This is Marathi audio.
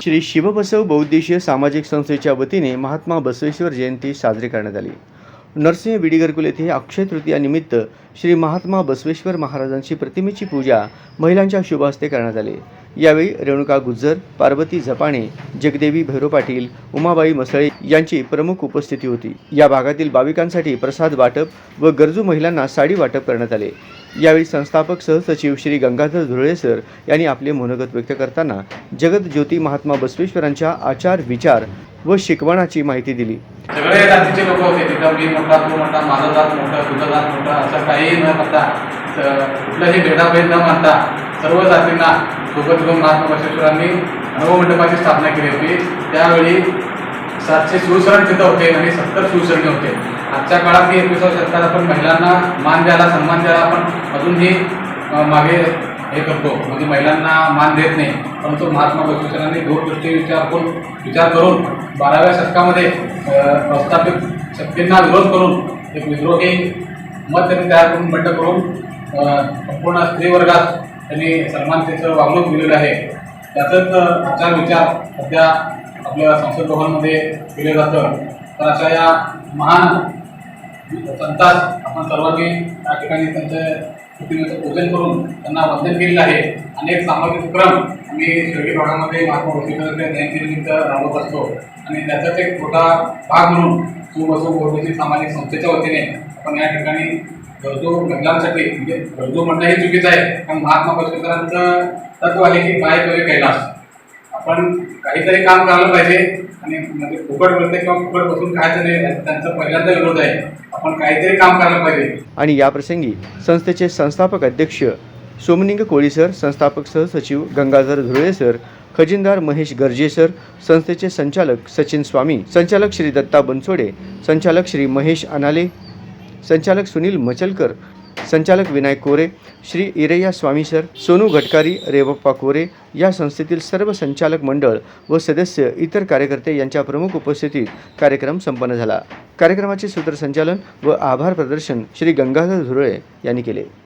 श्री शिवबसव बहुद्देशीय सामाजिक संस्थेच्या वतीने महात्मा बसवेश्वर जयंती साजरी करण्यात आली. नरसिंह विडीगरकुल येथे अक्षय तृतीयानिमित्त श्री महात्मा बसवेश्वर महाराजांची प्रतिमेची पूजा महिलांच्या शुभ हस्ते करण्यात आली. यावेळी रेणुका गुज्जर पार्वती झपाणे जगदेवी भैरो पाटील उमाबाई मसळे यांची प्रमुख उपस्थिती होती. या भागातील भाविकांसाठी प्रसाद वाटप व गरजू महिलांना साडी वाटप करण्यात आले. यावेळी संस्थापक सहसचिव श्री गंगाधर धुळे सर यांनी आपले मनोगत व्यक्त करताना जगतज्योती महात्मा बसवेश्वरांच्या आचार विचार व शिकवणाची माहिती दिली. सगळे जातीचे लोक होते. तिथं मी मोठा तू मोठा माझा जात मोठा तुझा जात मोठा असं काही न म्हणता कुठलाही भेदाभेद न मानता सर्व जातींना सोबत घेऊन महात्मा बसवेश्वरांनी नवमंडपाची स्थापना केली होती. त्यावेळी सातशे शिवसरण तिथं होते आणि सत्तर शिवसरणी होते. आजच्या काळात एकविसाव्या शतकात आपण महिलांना मान द्यायला सन्मान द्यायला आपण अजूनही मागे हे करतो. म्हणजे महिलांना मान देत नाही. परंतु महात्मा बसवेश्वरांनी दूरदृष्टी विचार करून विचार करून बाराव्या शतकामध्ये प्रस्थापित शक्तींना विरोध करून एक विद्रोही मत त्यांनी तयार करून बंड करून संपूर्ण स्त्री वर्गात त्यांनी सन्मानतेचं वागणूक दिलेलं आहे. त्याचंच अं, आचार विचार सध्या आपल्या संसद भवनमध्ये केलं जातं. तर अशा या महान संतात आपण सर्वांनी या ठिकाणी त्यांच्या पूजन करून त्यांना वंदन केलेलं आहे. अनेक सामाजिक उपक्रम आम्ही शहरी भागामध्ये महात्मा बसवेश्वरांच्या जयंतीनिमित्त राबवत असतो. आणि त्याचाच एक छोटा भाग म्हणून सुबसो गोरगोची सामाजिक संस्थेच्या वतीने. आपण या ठिकाणी गरजू महिलांसाठी म्हणजे गरजू म्हणणं हे चुकीचं आहे. कारण महात्मा बसवेश्वरांचं तत्व आहे की काय करे कैलास. आपण काहीतरी काम करायला पाहिजे. आणि म्हणजे फुकट मिळते किंवा फुकट बसून खायचं नाही त्यांचा पहिल्यांदा विरोध आहे. आपण काहीतरी काम करायला पाहिजे. आणि याप्रसंगी संस्थेचे संस्थापक अध्यक्ष सोमनिंग कोळी सर संस्थापक सहसचिव गंगाधर धुळे सर खजिनदार महेश गर्जे सर संस्थेचे संचालक सचिन स्वामी संचालक श्री दत्ता बनसोडे संचालक श्री महेश अनाले संचालक सुनील मचलकर संचालक विनायक कोरे श्री इरैया स्वामी सर सोनू घटकारी रेवप्पा कोरे या संस्थेतील सर्व संचालक मंडळ व सदस्य इतर कार्यकर्ते यांच्या प्रमुख उपस्थितीत कार्यक्रम संपन्न झाला. कार्यक्रमाचे सूत्रसंचालन व आभार प्रदर्शन श्री गंगाधर धुरळे यांनी केले.